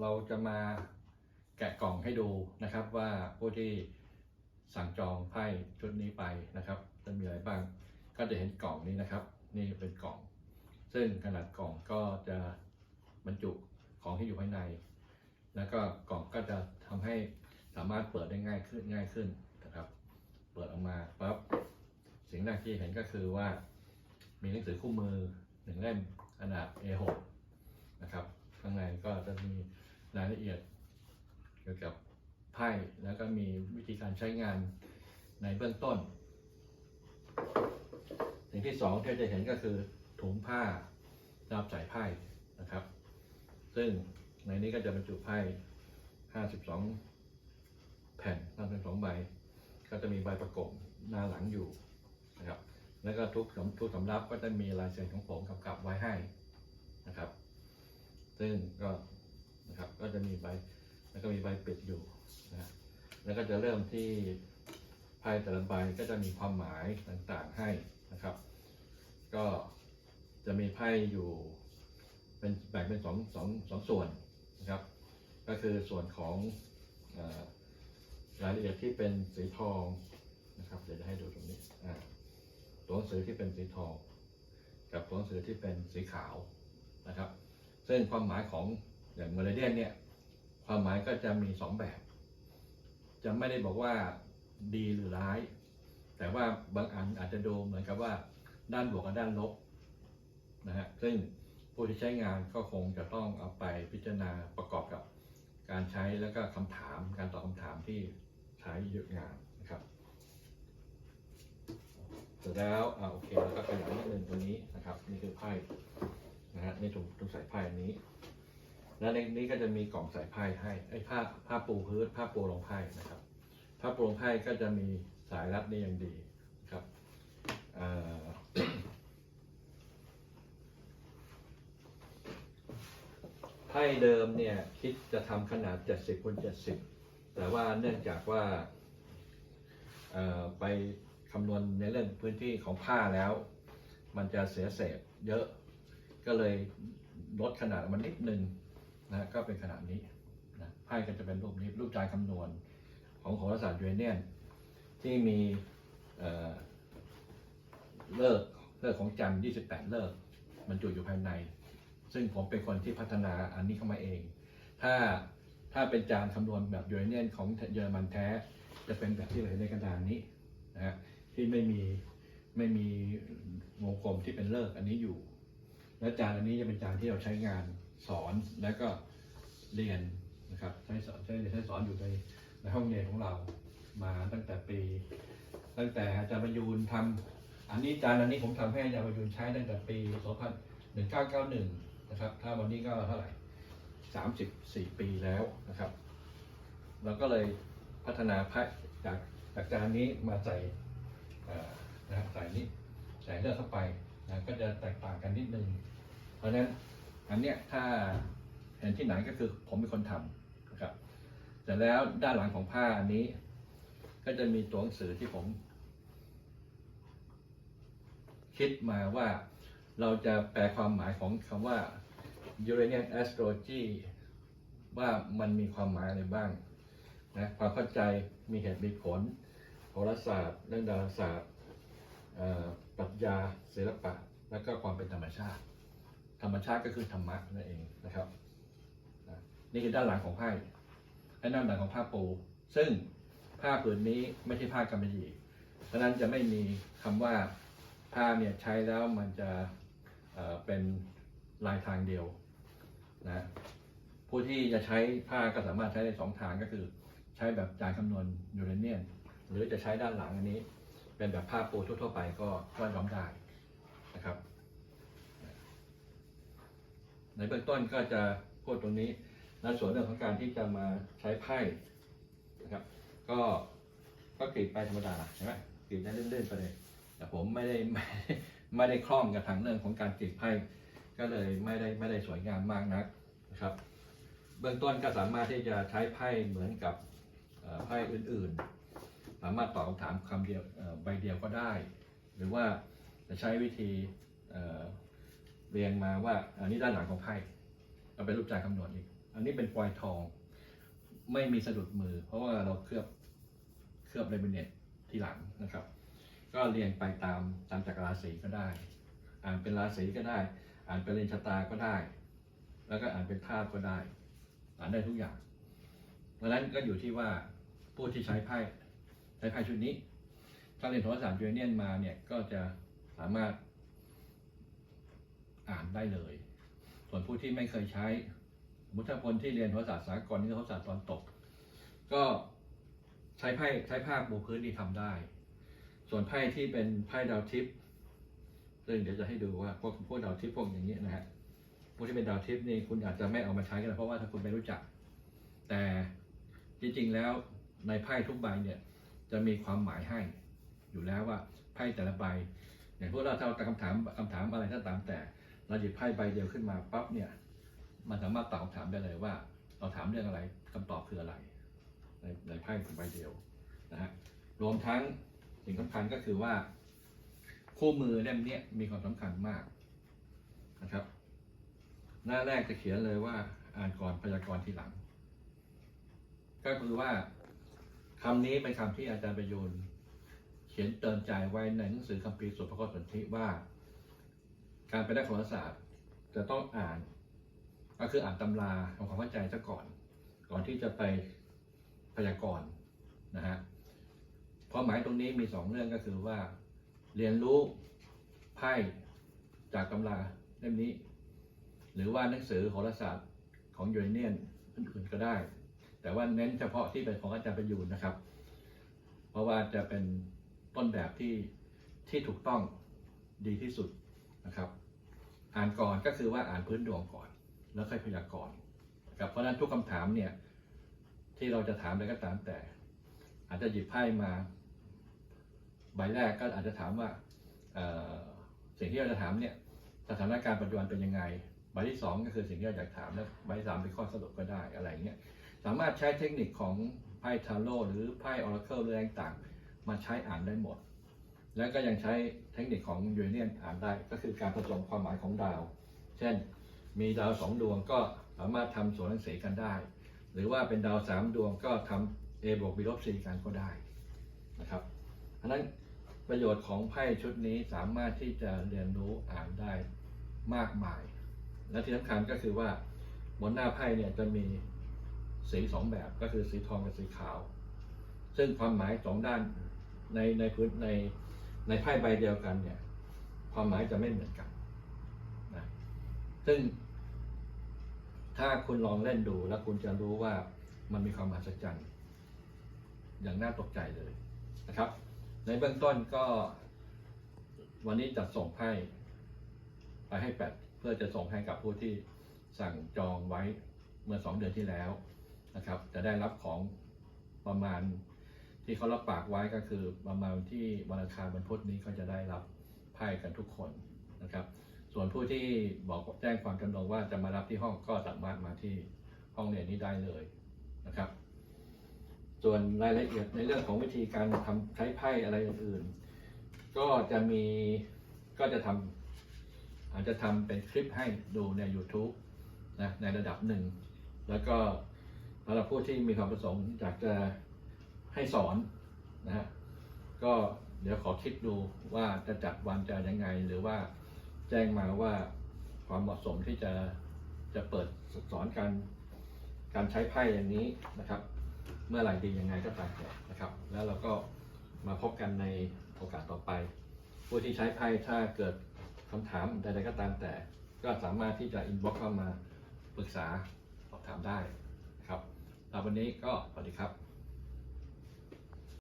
เราจะมาแกะกล่องให้ดูนะครับว่าผู้ที่สั่งจองไพ่ชุดนี้ไปนะครับ จะมีอะไรบ้าง ก็จะเห็นกล่องนี้นะครับ นี่เป็นกล่อง ซึ่งขนาดกล่องก็จะบรรจุของที่อยู่ภายใน แล้วก็กล่องก็จะทำให้สามารถเปิดได้ง่ายขึ้นง่ายขึ้นนะครับ เปิดออกมาปั๊บสิ่งแรกที่เห็นก็คือว่า มีหนังสือคู่มือหนึ่งเล่มขนาด A6 นะครับข้างในก็จะมี รายละเอียด เกี่ยวกับไพ่แล้วก็มีวิธีการใช้งานในเบื้องต้น สิ่งที่สองที่จะเห็นก็คือถุงผ้าสำหรับใส่ไพ่นะครับ ซึ่งในนี้ก็จะบรรจุไพ่ 52 แผ่น52ใบ ก็จะมีใบประกบหน้าหลังอยู่นะครับ แล้วก็ทุกสำทุกสำรับก็จะมีลายเซ็นของผมกำกับไว้ให้นะครับ ซึ่งก็ นะครับ ก็จะมีใบแล้วก็มีใบปิดอยู่นะแล้วก็จะเริ่มที่ไพ่แต่ละใบก็จะมีความหมายต่างๆให้นะครับ ก็จะมีไพ่อยู่เป็นแบ่งเป็นสองสองสองส่วนนะครับ ก็คือส่วนของอรายละเอียดที่เป็นสีทองนะครับ เดี๋ยวจะให้ดูตรงนี้ตัวหนังสือที่เป็นสีทอง กับตัวหนังสือที่เป็นสีขาวนะครับ ซึ่งความหมายของ อย่างเมเลเดียนเนี่ยความหมายก็จะมีสองแบบ จะไม่ได้บอกว่าดีหรือร้าย แต่ว่าบางอันอาจจะดูเหมือนกับว่าด้านบวกกับด้านลบนะฮะซึ่งผู้ที่ใช้งานก็คงจะต้องเอาไปพิจารณาประกอบกับการใช้แล้วก็คำถามการตอบคำถามที่ใช้เยอะงานนะครับเสร็จแล้วอ่าโอเคแล้วก็ขยายนิดนึงตัวนี้นะครับ นี่คือไพ่นะฮะนี่ถุงถุงใส่ไพ่อันนี้ แล้วในนี้ก็จะมีกล่องใส่ไพ่ให้ไอ้ผ้าผ้าปูพื้นผ้าปูรองไพ่นะครับผ้าปูรองไพ่ก็จะมีสายรัดนี่อย่างดีนะครับไพ่เดิมเนี่ยคิดจะทำขนาด 70คูณ70 แต่ว่าเนื่องจากว่าไปคำนวณในเรื่องพื้นที่ของผ้าแล้ว มันจะเสียเศษเยอะก็เลยลดขนาดมันนิดนึง นะก็เป็นขนาดนี้นะไพ่ก็จะเป็นรูปนี้รูปจานคำนวณของโหราศาสตร์ยูเรเนียนที่มีเเลิกเลิกของจันทร์28 เลิกบรรจุอยู่ภายใน ซึ่งผมเป็นคนที่พัฒนาอันนี้เข้ามาเอง ถ้าถ้าเป็นจานคำนวณแบบยูเรเนียนของเยอรมันแท้ จะเป็นแบบที่เราเห็นในกระดานนี้นะฮะที่ไม่มีไม่มีวงกลมที่เป็นเลิกอันนี้อยู่ และจานอันนี้จะเป็นจานที่เราใช้งาน สอนและก็เรียนนะครับใช้สอนใช้ใช้สอนอยู่ในในห้องเรียนของเรามาตั้งแต่ปี ตั้งแต่อาจารย์ประยูนทำอันนี้อาจานอันนี้ผมทำให้อาจารย์ประยูนใช้ตั้งแต่ปี1991 นะครับ ถ้าวันนี้ก็เท่าไหร่ 34 ปีแล้วนะครับ เราก็เลยพัฒนาพระจากจากจานนี้มาใส่นะครับใส่นี้ใส่เลือดเข้าไปนะก็จะแตกต่างกันนิดนึง เพราะฉะนั้น อันเนี้ยถ้าเห็นที่ไหนก็คือผมเป็นคนทำนะครับแต่แล้วด้านหลังของผ้าอันนี้ ก็จะมีตัวหนังสือที่ผม คิดมาว่าเราจะแปลความหมายของคำว่า Uranian astrology ว่ามันมีความหมายอะไรบ้างนะความเข้าใจมีเหตุมีผลโหราศาสตร์ เรื่องดาราศาสตร์ปรัชญาศิลปะ แล้วก็ความเป็นธรรมชาติ ธรรมชาติก็คือธรรมะนั่นเองนะครับนี่คือด้านหลังของไพ่และด้านหลังของผ้าปู ซึ่งผ้าผืนนี้ไม่ใช่ผ้ากำมะหยี่เพราะนั้นจะไม่มีคำว่าผ้าเนี่ยใช้แล้วมันจะเเป็นลายทางเดียวนะผู้ที่จะใช้ผ้าก็สามารถใช้ได้สองทางก็คือ ใช้แบบจานคำนวณยูเรเนียนหรือจะใช้ด้านหลังอันนี้ เป็นแบบผ้าปูทั่วๆไปก็ก็ย้อมได้นะครับ ในเบื้องต้นก็จะพูดตรงนี้และส่วนเรื่องของการที่จะมาใช้ไพ่นะครับ ก็ก็กรีดไปธรรมดาใช่ไหมกรีดได้เลื่อนๆไปเลยแต่ผมไม่ได้ไม่ได้คล่องกับทางเรื่องของการกรีดไพ่ก็เลยไม่ได้ไม่ได้สวยงามมากนักนะครับ เบื้องต้นก็สามารถที่จะใช้ไพ่เหมือนกับไพ่อื่นๆ สามารถตอบคำถามคำเดียวใบเดียวก็ได้ หรือว่าจะใช้วิธี เรียงมาว่าอันนี้ด้านหลังของไพ่เอาเป็นรูปจานคำนวณอีก อันนี้เป็นฟอยทอง ไม่มีสะดุดมือ เพราะว่าเราเคลือบเคลือบเลมิเนตทีหลังนะครับ ก็เรียงไปตามตามจักรราศีก็ได้ อ่านเป็นราศีก็ได้ อ่านเป็นเรนชะตาก็ได้ แล้วก็อ่านเป็นธาตุก็ได้ อ่านได้ทุกอย่างเพราะนั้นก็อยู่ที่ว่าผู้ที่ใช้ไพ่ใช้ไพ่ชุดนี้ ถ้าเรียนโทรศาสตร์ยูเนียนมาเนี่ยก็จะสามารถ อ่านได้เลย ส่วนผู้ที่ไม่เคยใช้สมมุติถ้าคนที่เรียนโทรศาสากลนี่โทรศาสตร์ตอนตก ก็ใช้ไพ่ใช้ภาพบูพื้นที่ทำได้ ส่วนไพ่ที่เป็นไพ่ดาวทิพย์ซึ่งเดี๋ยวจะให้ดูว่าพวกพวกดาวทิพย์พวกอย่างนี้นะฮะพวกที่เป็นดาวทิพย์นี่คุณอาจจะไม่เอามาใช้กันเพราะว่าถ้าคุณไม่รู้จัก แต่จริงๆแล้วในไพ่ทุกใบเนี่ยจะมีความหมายให้อยู่แล้วว่าไพ่แต่ละใบอย่างพวกเราถ้าเราคำถามคำถามอะไรก็ตามแต่ เราหยิบไพ่ใบเดียวขึ้นมาปั๊บเนี่ยมันสามารถตอบคำถามได้เลยว่า เราถามเรื่องอะไรคำตอบคืออะไร ในในไพ่ใบเดียวนะฮะรวมทั้งสิ่งสำคัญก็คือว่า คู่มือเล่มนี้ยมีความสำคัญมากนะครับ หน้าแรกจะเขียนเลยว่าอ่านก่อนพยากรณ์ทีหลัง ก็คือว่าคำนี้เป็นคำที่อาจารย์ประยูนเขียนเตือนใจไว้ในหนังสือคัมภีร์สุภกสนธิว่า การไปได้โหราศาสตร์ จะต้องอ่าน ก็คืออ่านตำราทำความเข้าใจซะก่อน ก่อนที่จะไปพยากรณ์นะฮะความหมายตรงนี้มีสองเรื่องก็คือว่า เรียนรู้ไพ่จากตำราเล่มนี้ หรือว่าหนังสือโหราศาสตร์ของยูเรเนียนอื่นๆก็ได้ แต่ว่าเน้นเฉพาะที่เป็นของอาจารย์ประยูนนะครับ เพราะว่าจะเป็นต้นแบบที่ที่ถูกต้องดีที่สุด นะครับ อ่านก่อนก็คือว่าอ่านพื้นดวงก่อน แล้วค่อยพยากรณ์นะครับเพราะฉะนั้นทุกคำถามเนี่ยที่เราจะถามอะไรก็ตามแต่ อาจจะหยิบไพ่มา ใบแรกก็อาจจะถามว่าสิ่งที่เราจะถามเนี่ยสถานการณ์ปัจจุบันเป็นยังไงใบที่สองก็คือสิ่งที่เราอยากถามแล้วใบที่สามเป็นข้อสรุปก็ได้อะไรเงี้ยสามารถใช้เทคนิคของไพ่ทาโร่หรือไพ่ออราเคิลหรืออะไรต่างมาใช้อ่านได้หมด แล้วก็ยังใช้เทคนิคของยูเนียนอ่านได้ ก็คือการผสมความหมายของดาว เช่น มีดาวสองดวงก็สามารถทำสวนหนังสือกันได้ หรือว่าเป็นดาวสามดวงก็ทำ A บวก B ลบ C กันก็ได้นะครับเพราะนั้นประโยชน์ของไพ่ชุดนี้สามารถที่จะเรียนรู้อ่านได้มากมาย และที่สำคัญก็คือว่าบนหน้าไพ่เนี่ยจะมีสีสองแบบก็คือสีทองกับสีขาว ซึ่งความหมายสองด้านในในพื้นใน ในไพ่ใบเดียวกันเนี่ยความหมายจะไม่เหมือนกันนะซึ่งถ้าคุณลองเล่นดูแล้วคุณจะรู้ว่ามันมีความมหัศจรรย์อย่างน่าตกใจเลยนะครับ ในเบื้องต้นก็ วันนี้จัดส่งไพ่ไปให้แปดเพื่อจะส่งให้กับผู้ที่สั่งจองไว้เมื่อสองเดือนที่แล้วนะครับ จะได้รับของประมาณ ที่เขารับปากไว้ก็คือประมาณที่วันอังคารวันพุธนี้ก็จะได้รับไพ่กันทุกคนนะครับ ส่วนผู้ที่บอกแจ้งความจำนงว่าจะมารับที่ห้องก็สามารถมาที่ห้องเรียนนี้ได้เลยนะครับ ส่วนรายละเอียดในเรื่องของวิธีการทำใช้ไพ่อะไรอื่นๆ ก็จะมีก็จะทำอาจจะทำเป็นคลิปให้ดูใน YouTube นะในระดับหนึ่ง แล้วก็สำหรับผู้ที่มีความประสงค์อยากจะ ให้สอนนะฮะก็เดี๋ยวขอคิดดูว่าจะจัดวันจะยังไง หรือว่าแจ้งมาว่าความเหมาะสมที่จะจะเปิดสอนการการใช้ไพ่อย่างนี้นะครับ เมื่อไหร่ดียังไงก็ตามแต่นะครับ แล้วเราก็มาพบกันในโอกาสต่อไป ผู้ที่ใช้ไพ่ถ้าเกิดคำถามใดๆก็ตามแต่ ก็สามารถที่จะอินบ็อกเข้ามาปรึกษาสอบถามได้นะครับสำหรับวันนี้ก็สวัสดีครับ